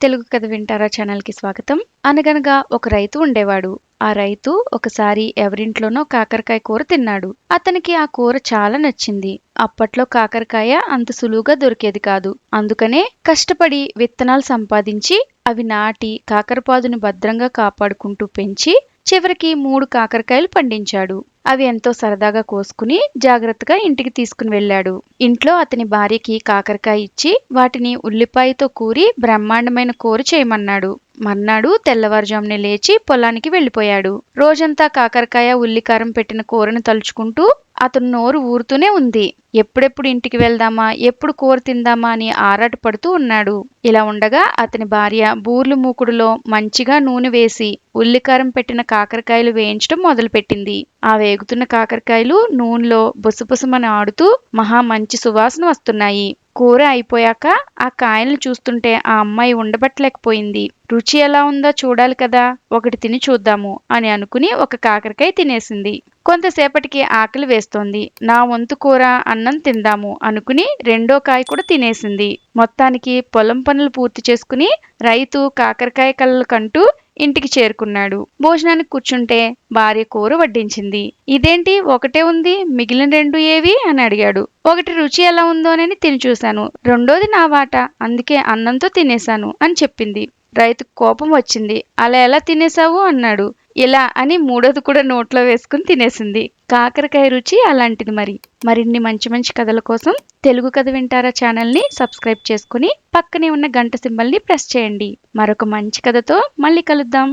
తెలుగు కథ వింటారా ఛానల్కి స్వాగతం. అనగనగా ఒక రైతు ఉండేవాడు. ఆ రైతు ఒకసారి ఎవరింట్లోనో కాకరకాయ కూర తిన్నాడు. అతనికి ఆ కూర చాలా నచ్చింది. అప్పట్లో కాకరకాయ అంత సులువుగా దొరికేది కాదు. అందుకనే కష్టపడి విత్తనాలు సంపాదించి అవి నాటి కాకరపాదుని భద్రంగా కాపాడుకుంటూ పెంచి చివరికి మూడు కాకరకాయలు పండించాడు. అవి ఎంతో సరదాగా కోసుకుని జాగ్రత్తగా ఇంటికి తీసుకుని వెళ్ళాడు. ఇంట్లో అతని భార్యకి కాకరకాయ ఇచ్చి వాటిని ఉల్లిపాయతో కూరి బ్రహ్మాండమైన కూర చేయమన్నాడు. మర్నాడు తెల్లవారుజామునే లేచి పొలానికి వెళ్ళిపోయాడు. రోజంతా కాకరకాయ ఉల్లికారం పెట్టిన కూరను తలుచుకుంటూ అతను నోరు ఊరుతూనే ఉంది. ఎప్పుడెప్పుడు ఇంటికి వెళ్దామా? ఎప్పుడు కూర తిందామా అని ఆరాటపడుతూ ఉన్నాడు. ఇలా ఉండగా అతని భార్య బూర్లు మూకుడులో మంచిగా నూనె వేసి ఉల్లికారం పెట్టిన కాకరకాయలు వేయించడం మొదలుపెట్టింది. ఆ వేగుతున్న కాకరకాయలు నూనెలో బుసబుసమని ఆడుతూ మహా మంచి సువాసన వస్తున్నాయి. కూర అయిపోయాక ఆ కాయలను చూస్తుంటే ఆ అమ్మాయి ఉండబట్టలేకపోయింది. రుచి ఎలా ఉందో చూడాలి కదా ఒకటి తిని చూద్దాము అని అనుకుని ఒక కాకరకాయ తినేసింది. కొంతసేపటికి ఆకలి వేస్తోంది. నా వంతు కూర అన్నం తిందాము అనుకుని రెండో కాయ కూడా తినేసింది. మొత్తానికి పొలం పనులు పూర్తి చేసుకుని రైతు కాకరకాయ కళ్ళలు కంటూ ఇంటికి చేరుకున్నాడు. భోజనానికి కూర్చుంటే భార్య కూర వడ్డించింది. ఇదేంటి? ఒకటే ఉంది మిగిలిన రెండు ఏవి? అని అడిగాడు. ఒకటి రుచి ఎలా ఉందోనని తిని చూశాను. రెండోది నా వాట అందుకే అన్నంతో తినేశాను అని చెప్పింది. రైతు కోపం వచ్చింది. అలా ఎలా తినేశావు? అన్నాడు. ఇలా అని మూడోది కూడా నోట్లో వేసుకుని తినేసింది. కాకరకాయ రుచి అలాంటిది మరి. మరిన్ని మంచి మంచి కథల కోసం తెలుగు కథ వింటారా ఛానల్ని సబ్స్క్రైబ్ చేసుకుని పక్కనే ఉన్న గంట సింబల్ని ప్రెస్ చేయండి. మరొక మంచి కథతో మళ్ళీ కలుద్దాం.